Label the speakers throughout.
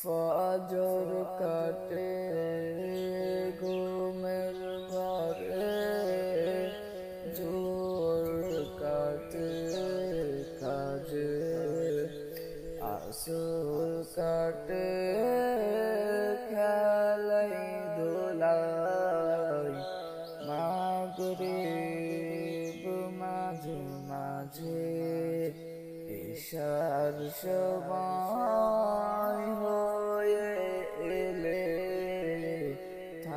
Speaker 1: ফজর কাটে, ঘুমের ঘরে জোর কাটে, কাজে আসর কাটে, খেলাই দোলাই, মাগরিব মাঝে মাঝে, ঈশার সময়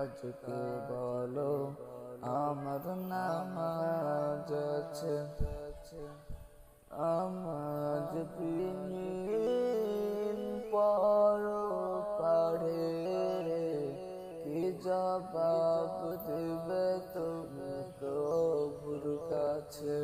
Speaker 1: কাজকে বলো, আমার নামাজ আছে। আমাজ বিহীন পর পাড়ে কি জবাব দেবে তুমি প্রভুর কাছে?